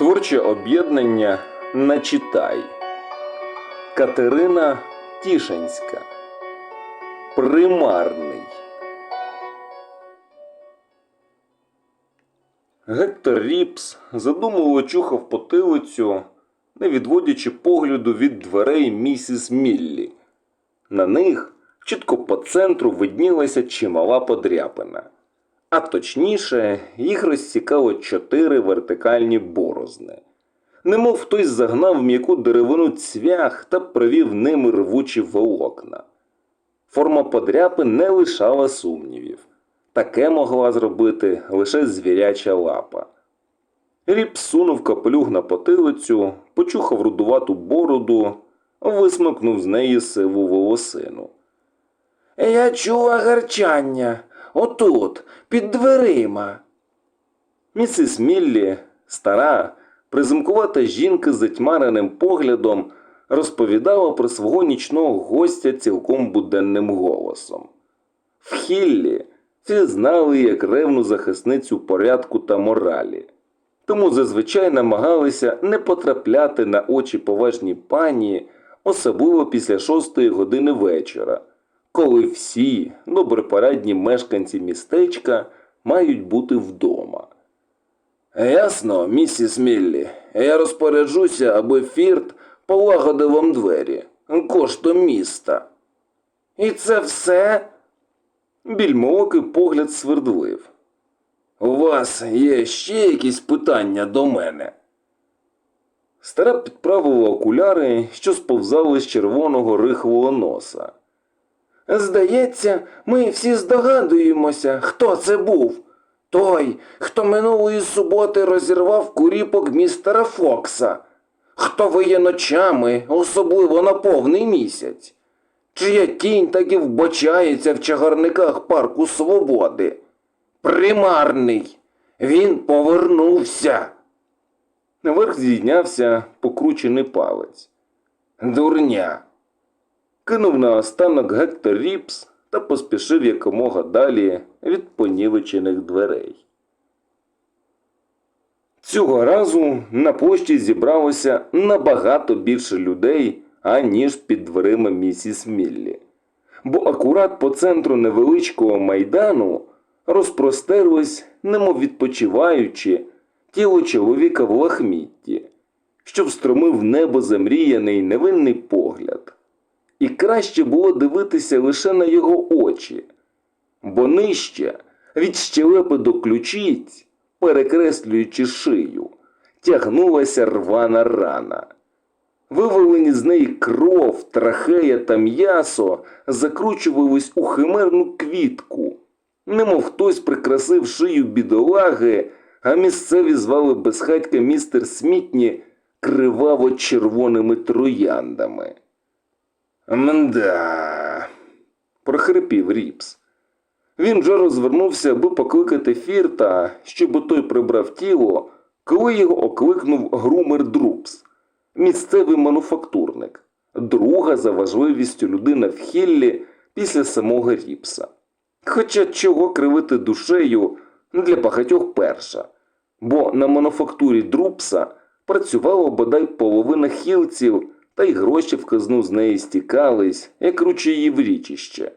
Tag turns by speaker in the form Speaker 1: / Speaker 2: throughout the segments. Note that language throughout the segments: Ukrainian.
Speaker 1: Творче об'єднання Начитай. Катерина Тішинська. Примарний. Гектор Ріпс задумливо чухав потилицю, не відводячи погляду від дверей місіс Міллі. На них чітко по центру виднілася чимала подряпина. А точніше, їх розсікало чотири вертикальні борозни. Немов хтось загнав м'яку деревину цвях та провів ними рвучі волокна. Форма подряпи не лишала сумнівів. Таке могла зробити лише звіряча лапа. Ріп сунув капелюх на потилицю, почухав рудувату бороду, висмикнув з неї сиву волосину.
Speaker 2: Я чула гарчання. Отут, під дверима.
Speaker 1: Місіс Міллі, стара, приземкувата жінка з затьмареним поглядом, розповідала про свого нічного гостя цілком буденним голосом. В Хіллі всі знали як ревну захисницю порядку та моралі, тому зазвичай намагалися не потрапляти на очі поважній пані, особливо після шостої години вечора, коли всі добропорадні мешканці містечка мають бути вдома.
Speaker 2: Ясно, місіс Міллі. Я розпоряджуся, аби Фірт полагодив вам двері. Коштом міста. І це все?
Speaker 1: Більмоокий погляд свердлив.
Speaker 2: У вас є ще якісь питання до мене?
Speaker 1: Стара підправила окуляри, що сповзали з червоного рихлого носа.
Speaker 2: Здається, ми всі здогадуємося, хто це був. Той, хто минулої суботи розірвав куріпок містера Фокса, хто виє ночами, особливо на повний місяць, чия тінь так і вбачається в чагарниках парку Свободи. Примарний. Він повернувся.
Speaker 1: Наверх зійнявся покручений палець.
Speaker 2: Дурня.
Speaker 1: Кинув на останок Гектор Ріпс та поспішив якомога далі від понівечених дверей. Цього разу на площі зібралося набагато більше людей, аніж під дверима місіс Міллі. Бо акурат по центру невеличкого майдану розпростерлось, немов відпочиваючи, тіло чоловіка в лахмітті, що встромив в небо замріяний невинний погляд. І краще було дивитися лише на його очі, бо нижче, від щелепи до ключиць, перекреслюючи шию, тягнулася рвана рана. Вивалені з неї кров, трахея та м'ясо закручувались у химерну квітку, немов хтось прикрасив шию бідолаги, а місцеві звали безхатька містер Смітні криваво-червоними трояндами. Мда. прохрипів Ріпс. Він вже розвернувся, аби покликати Фірта, щоб той прибрав тіло, коли його окликнув Грумер Друпс, місцевий мануфактурник, друга за важливістю людина в Хіллі після самого Ріпса. Хоча чого кривити душею для багатьох перша, бо на мануфактурі Друпса працювало бодай половина хілців, та й гроші в казну з неї стікались, як ручаї в річище.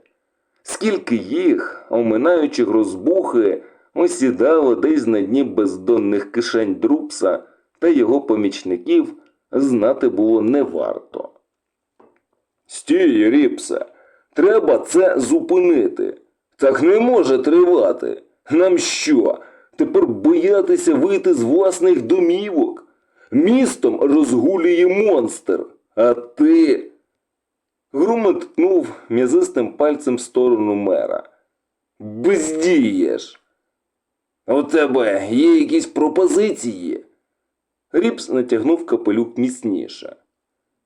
Speaker 1: Скільки їх, оминаючи розбухи, осідало десь на дні бездонних кишень Друпса та його помічників, знати було не варто. Стій, Ріпсе, треба це зупинити. Так не може тривати. Нам що? Тепер боятися вийти з власних домівок? Містом розгулює монстр, ти. Грума ткнув м'язистим пальцем в сторону мера. Бездієш. У тебе є якісь пропозиції? Ріпс натягнув капелюк міцніше.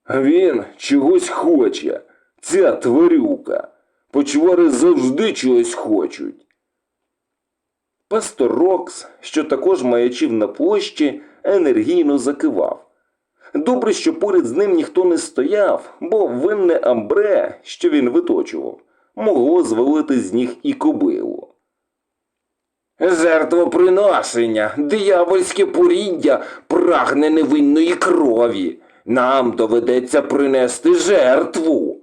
Speaker 1: Він чогось хоче. Ця тварюка. Почвари завжди чогось хочуть. Пастор Рокс, що також маячив на площі, енергійно закивав. Добре, що поряд з ним ніхто не стояв, бо винне амбре, що він виточував, могло звалити з ніг і кобилу.
Speaker 2: Жертвоприношення, диявольське поріддя прагне невинної крові. Нам доведеться принести жертву.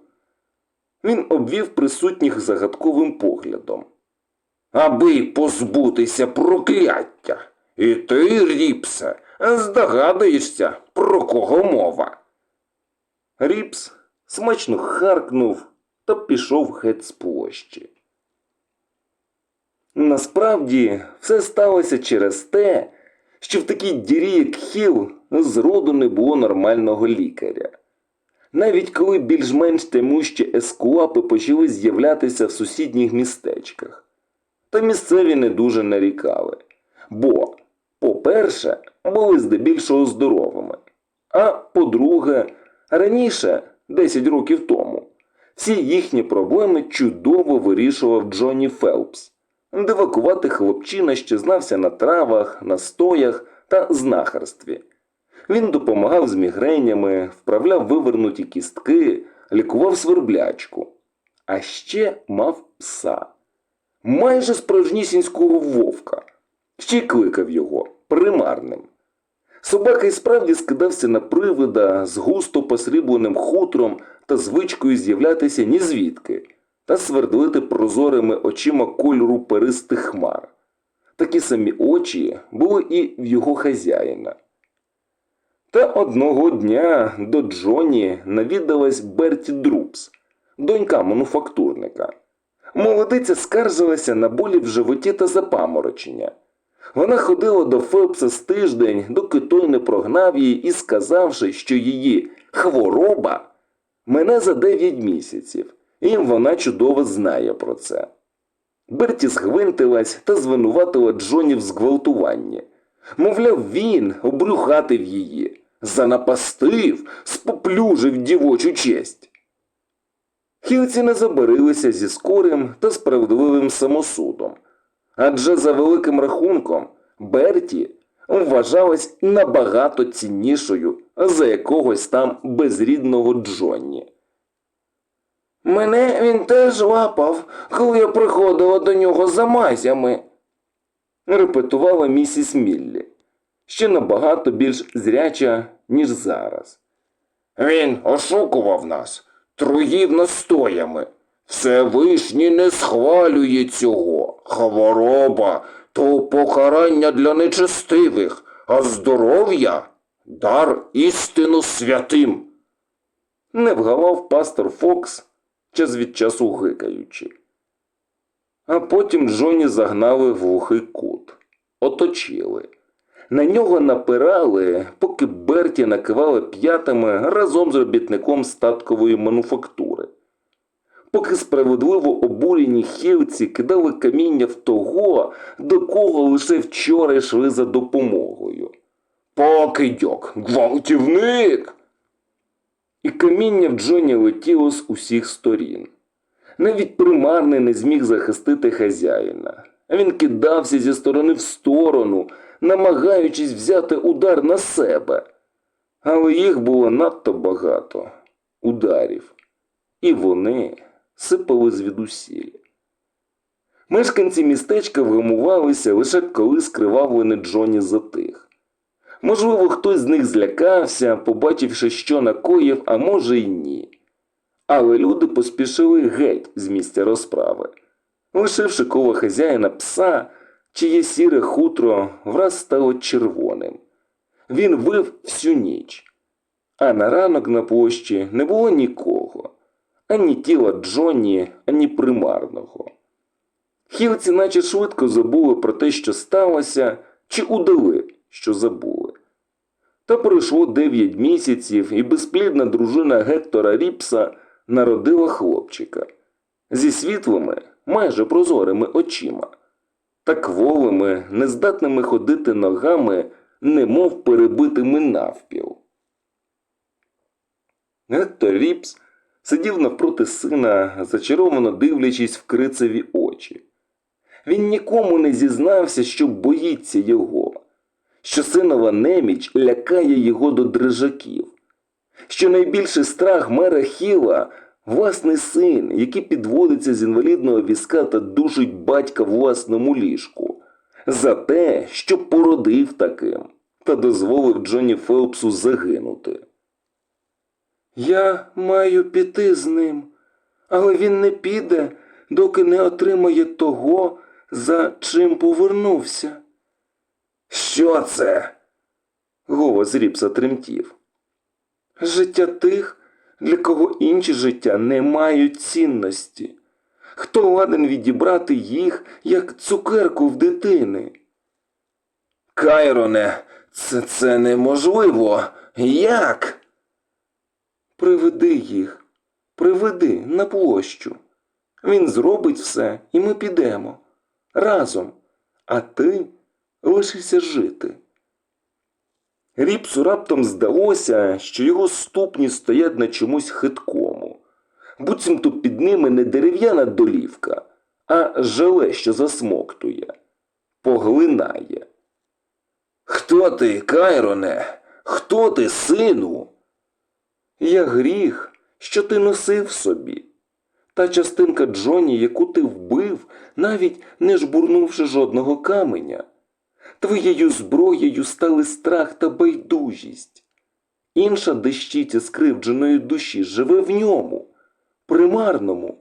Speaker 1: Він обвів присутніх загадковим поглядом.
Speaker 2: Аби позбутися прокляття. І ти, Ріпсе, здогадуєшся, про кого мова.
Speaker 1: Ріпс смачно харкнув та пішов геть з площі. Насправді все сталося через те, що в такій дірі, як Хіл, зроду не було нормального лікаря. Навіть коли більш-менш темущі ескулапи почали з'являтися в сусідніх містечках, та місцеві не дуже нарікали. Бо, по-перше, були здебільшого здоровими. А по-друге, раніше, 10 років тому, всі їхні проблеми чудово вирішував Джонні Фелпс. Дивакуватий хлопчина, що знався на травах, настоях та знахарстві. Він допомагав з мігренями, вправляв вивернуті кістки, лікував сверблячку. А ще мав пса. Майже справжнісінського вовка. Ще й кликав його примарним. Собака й справді скидався на привида з густо посрібленим хутром та звичкою з'являтися нізвідки та свердлити прозорими очима кольору перистих хмар. Такі самі очі були і в його хазяїна. Та одного дня до Джоні навідалась Берті Друпс, донька мануфактурника. Молодиця скаржилася на болі в животі та запаморочення. Вона ходила до Фелпса з тиждень, доки той не прогнав її і сказавши, що її хвороба мене за 9 місяців, і вона чудово знає про це. Берті згвинтилась та звинуватила Джоні в зґвалтуванні. Мовляв, він обрюхатив її, занапастив, споплюжив дівочу честь. Хілці не забарилися зі скорим та справедливим самосудом. Адже за великим рахунком Берті вважалась набагато ціннішою за якогось там безрідного Джонні.
Speaker 2: Мене він теж лапав, коли я приходила до нього за мазями.
Speaker 1: репетувала місіс Міллі, ще набагато більш зряча, ніж зараз.
Speaker 2: Він ошукував нас, труїв настоями. Всевишній не схвалює цього. Хвороба то покарання для нечестивих, а здоров'я дар істину святим.
Speaker 1: Не вгавав пастор Фокс, час від часу гикаючи. А потім Джоні загнали в глухий кут, оточили. На нього напирали, поки Берті накивали п'ятами разом з робітником статкової мануфактури. Поки справедливо обурені хівці кидали каміння в того, до кого лише вчора йшли за допомогою.
Speaker 2: Покидьок, гвалтівник.
Speaker 1: І каміння в Джоні летіло з усіх сторін. Навіть примарний не зміг захистити хазяїна. Він кидався зі сторони в сторону, намагаючись взяти удар на себе. Але їх було надто багато ударів, і вони сипали звідусіль. Мешканці містечка вгамувалися лише коли скривавлений Джоні затих. Можливо, хтось з них злякався, побачивши, що накоїв, а може й ні. Але люди поспішили геть з місця розправи, лишивши коло хазяїна пса, чиє сіре хутро враз стало червоним. Він вив всю ніч, а на ранок на площі не було нікого, ані тіла Джонні, ані примарного. Хілці наче швидко забули про те, що сталося, чи удали, що забули. Та пройшло дев'ять місяців, і безплідна дружина Гектора Ріпса народила хлопчика зі світлими, майже прозорими очима, та кволими, нездатними ходити ногами, немов перебитими навпіл. Гектор Ріпс сидів навпроти сина, зачаровано дивлячись в крицеві очі. Він нікому не зізнався, що боїться його, що синова неміч лякає його до дрижаків, що найбільший страх мера Хіла власний син, який підводиться з інвалідного візка та душить батька власному ліжку, за те, що породив таким та дозволив Джонні Фелпсу загинути. Я маю піти з ним, але він не піде, доки не отримає того, за чим повернувся. Що це? Голос Ріпса тремтів. Життя тих, для кого інші життя не мають цінності. Хто ладен відібрати їх, як цукерку в дитини?
Speaker 2: Кайроне, це, це неможливо. Як?
Speaker 1: Приведи їх, приведи на площу. Він зробить все, і ми підемо. Разом. А ти лишишся жити. Ріпсу раптом здалося, що його ступні стоять на чомусь хиткому. Буцімто під ними не дерев'яна долівка, а желе, що засмоктує, поглинає.
Speaker 2: Хто ти, Кайроне? Хто ти, сину?
Speaker 1: Я гріх, що ти носив собі. Та частинка Джоні, яку ти вбив, навіть не жбурнувши жодного каменя. Твоєю зброєю стали страх та байдужість. Інша дещиця скривдженої душі живе в ньому, примарному,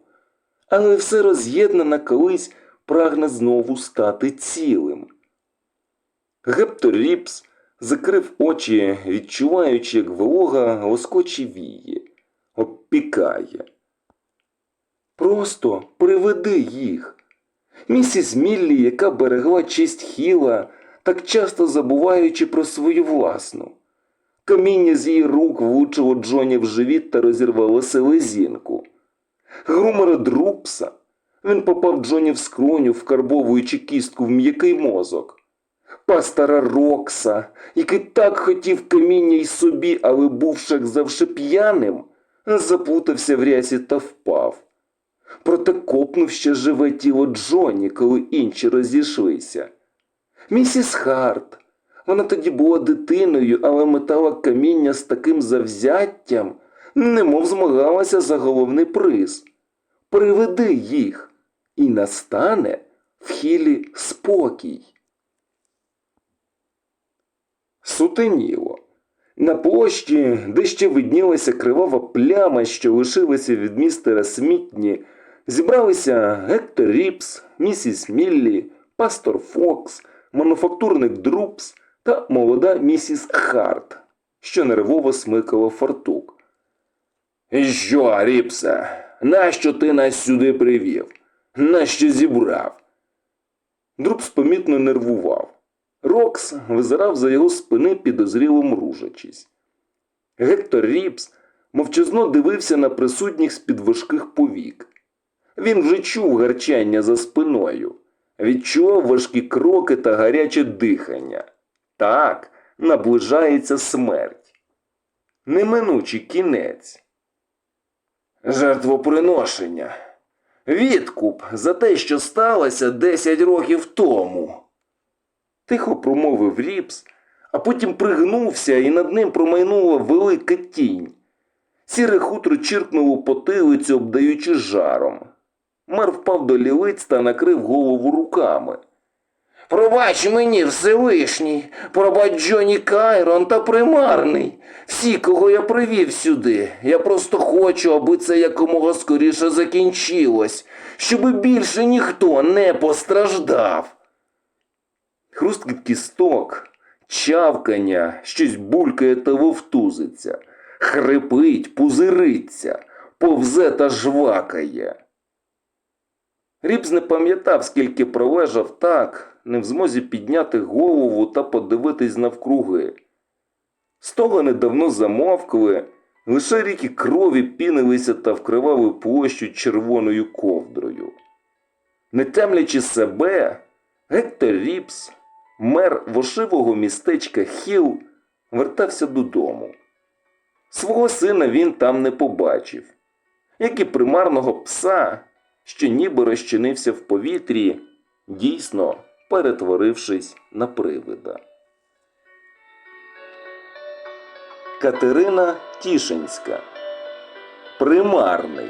Speaker 1: але все роз'єднана колись прагне знову стати цілим. Гептор Ріпс закрив очі, відчуваючи, як волога лоскочі віє, обпікає. Просто приведи їх. Місіс Міллі, яка берегла честь Хіла, так часто забуваючи про свою власну. Каміння з її рук влучило Джоні в живіт та розірвало селезінку. Грумера Друпса. Він попав Джоні в скроню, вкарбовуючи кістку в м'який мозок. Пастора Рокса, який так хотів каміння й собі, але як завжди п'яним, заплутався в рясі та впав. Проте копнув ще живе тіло Джоні, коли інші розійшлися. Місіс Харт. Вона тоді була дитиною, але метала каміння з таким завзяттям, немов змагалася за головний приз. Приведи їх, і настане в хілі спокій. Сутеніло. На площі, де ще виднілася кривава пляма, що лишилася від містера Смітні, зібралися Гектор Ріпс, місіс Міллі, пастор Фокс, мануфактурник Друпс та молода місіс Харт, що нервово смикала фартук.
Speaker 2: Що, Ріпсе? Нащо ти нас сюди привів? Нащо зібрав?
Speaker 1: Друпс помітно нервував. Рокс визирав за його спини, підозріло мружачись. Гектор Ріпс мовчазно дивився на присутніх з-під важких повік. Він вже чув гарчання за спиною, відчував важкі кроки та гаряче дихання. Так, наближається смерть. Неминучий кінець.
Speaker 2: Жертвоприношення. Відкуп за те, що сталося 10 років тому.
Speaker 1: Тихо промовив Ріпс, а потім пригнувся і над ним промайнула велика тінь. Сіре хутро чиркнуло потилицю, обдаючи жаром. Мер впав до лілиць та накрив голову руками.
Speaker 2: Пробач мені, Всевишній, пробач Джоні Кайрон та примарний. Всі, кого я привів сюди. Я просто хочу, аби це якомога скоріше закінчилось, щоб більше ніхто не постраждав.
Speaker 1: Хруст кісток, чавкання, щось булькає та вовтузиться, хрипить, пузириться, повзе та жвакає. Ріпс не пам'ятав, скільки пролежав так, не в змозі підняти голову та подивитись навкруги. Стогони давно замовкли, лише ріки крові пінилися та вкривали площу червоною ковдрою. Не темлячи себе, Гектор Ріпс, мер вошивого містечка Хіл, вертався додому. Свого сина він там не побачив, як і примарного пса, що ніби розчинився в повітрі, дійсно перетворившись на привида. Катерина Тішинська Примарний